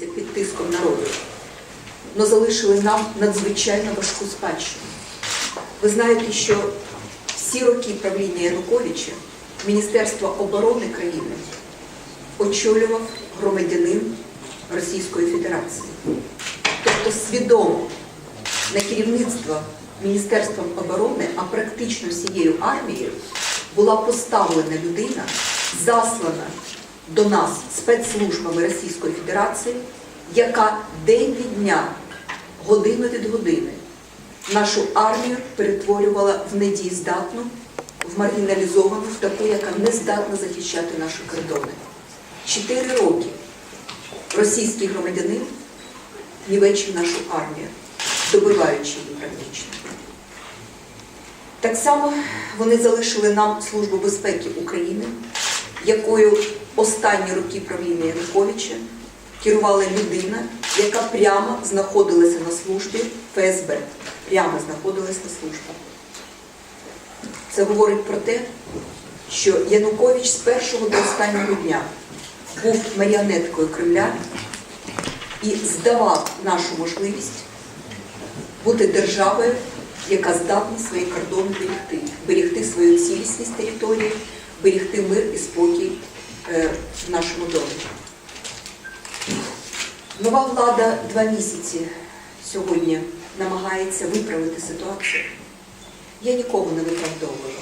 знаходилися під тиском народу, але залишили нам надзвичайно важку спадщину. Ви знаєте, що всі роки правління Януковича Міністерство оборони країни очолював громадянин Російської Федерації. Тобто свідомо на керівництво Міністерством оборони, а практично всією армією, була поставлена людина, заслана до нас спецслужбами Російської Федерації, яка день від дня, годину від години нашу армію перетворювала в недієздатну, в маргіналізовану, в таку, яка не здатна захищати наші кордони. Чотири роки російський громадянин нівечив нашу армію, добиваючи її практично. Так само вони залишили нам Службу безпеки України, якою останні роки правління Януковича керувала людина, яка прямо знаходилася на службі ФСБ. Прямо знаходилась на службі. Це говорить про те, що Янукович з першого до останнього дня був маріонеткою Кремля і здавав нашу можливість бути державою, яка здатна свої кордони берегти, берегти свою цілісність території, берегти мир і спокій е, в нашому домі. Нова влада два місяці сьогодні намагається виправити ситуацію. Я нікого не виправдовую,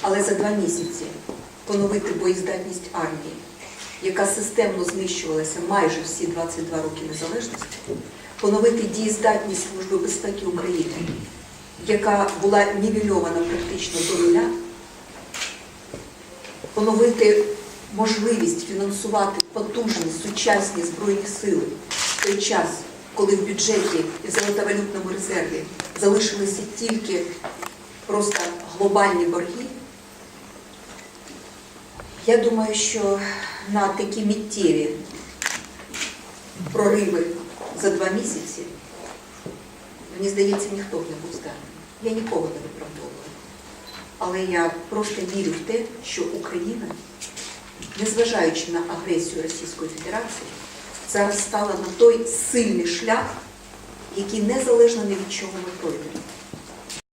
але за два місяці поновити боєздатність армії, яка системно знищувалася майже всі 22 роки незалежності, поновити дієздатність Служби безпеки України, яка була нівельована практично до нуля, поновити можливість фінансувати потужні сучасні збройні сили в той час, коли в бюджеті і в золотовалютному резерві залишилися тільки просто глобальні борги. Я думаю, що на такі миттєві прориви за два місяці, мені здається, ніхто не був здатний. Я нікого не виправдовую. Але я просто вірю в те, що Україна, незважаючи на агресію Російської Федерації, зараз стала на той сильний шлях, який незалежно ні від чого ми пройдемо.